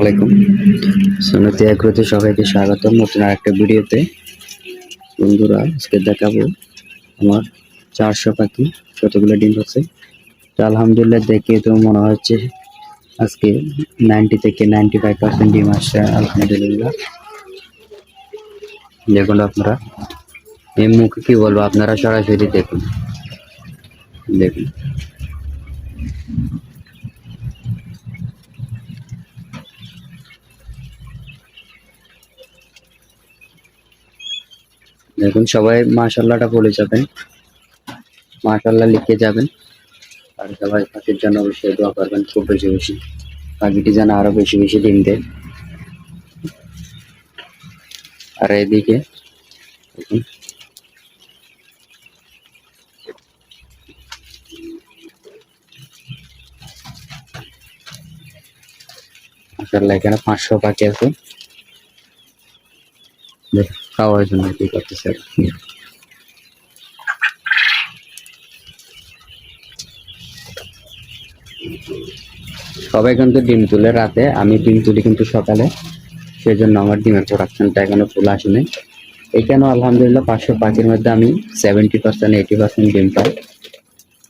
আলাইকুম। সুনতি সবাইকে স্বাগতম নতুন আরেকটা ভিডিওতে। বন্ধুরা, আজকে দেখাবো আমার চারশো পাখি, কতগুলো ডিম হচ্ছে। তো আলহামদুলিল্লাহ দেখে তো মনে হচ্ছে আজকে নাইনটি থেকে নাইনটি ফাইভ পার্সেন্ট ডিম আসছে, আলহামদুলিল্লাহ। দেখুন আপনারা, এই মুখে কি বলব, আপনারা সরাসরি দেখুন। দেখুন। দেখুন, সবাই মাশাল্লাহটা বলে যাবেন। মাশাল্লাহ লিখে যাবেন। আর সবাই পাখির জন্য অবশ্যই দোয়া করবেন, খুব বেশি বেশি। পাখিটি যেন আরও বেশি বেশি ডিম দেয়। আর এদিকে দেখুন। মাশাল্লাহ এখানে পাঁচশো পাখি আছে। দেখ খাওয়ার জন্য কি করতেছে? সবাই কিন্তু ডিম তুলে রাতে, আমি ডিম তুলি কিন্তু সকালে সেই জন্য আমার ডিমের প্রোডাকশনটা এখনও ফুল আসেনি। এখানেও আলহামদুলিল্লাহ, পাঁচশো পাখির মধ্যে আমি সেভেন্টি পার্সেন্ট এইটি পার্সেন্ট ডিম পাই।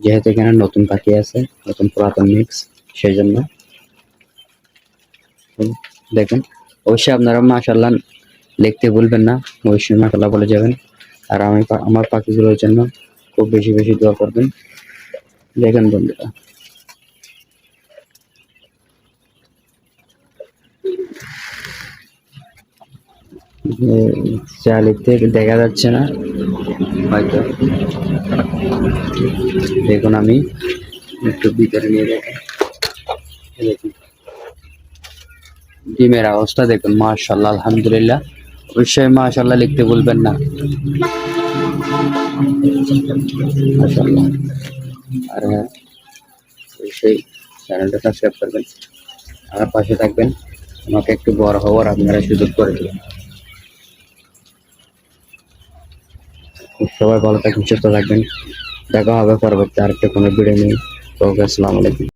যেহেতু এখানে নতুন পাখি আছে, নতুন পুরাতন মিক্স সেই জন্য দেখুন। অবশ্যই আপনারা মাশাল্লাহ লিখতে ভুলবেন না অবশ্যই মাশাল্লাহ বলে যাবেন। আর আমি আমার পাখিগুলোর জন্য খুব বেশি বেশি দোয়া করবেন। দেখেন বন্ধুরা। চালিতে দেখা যাচ্ছে না, হয়তো। দেখুন আমি একটু ভিতরে নিয়ে দেখেন। ডিমের অবস্থা দেখুন মাশাল্লাহ আলহামদুলিল্লাহ। অবশ্যই মাশাল্লাহ লিখতে ভুলবেন না। আর হ্যাঁ অবশ্যই চ্যানেলটা সাবস্ক্রাইব করবেন। আমার পাশে থাকবেন, আমাকে একটু বড় হওয়ার আপনারা সুযোগ করে দেবেন। সবাই ভালো থাকবেন, সুস্থ থাকবেন। দেখা হবে পরবর্তী আরেকটা কোনো ভিডিও নিয়ে। তো আসসালামু আলাইকুম।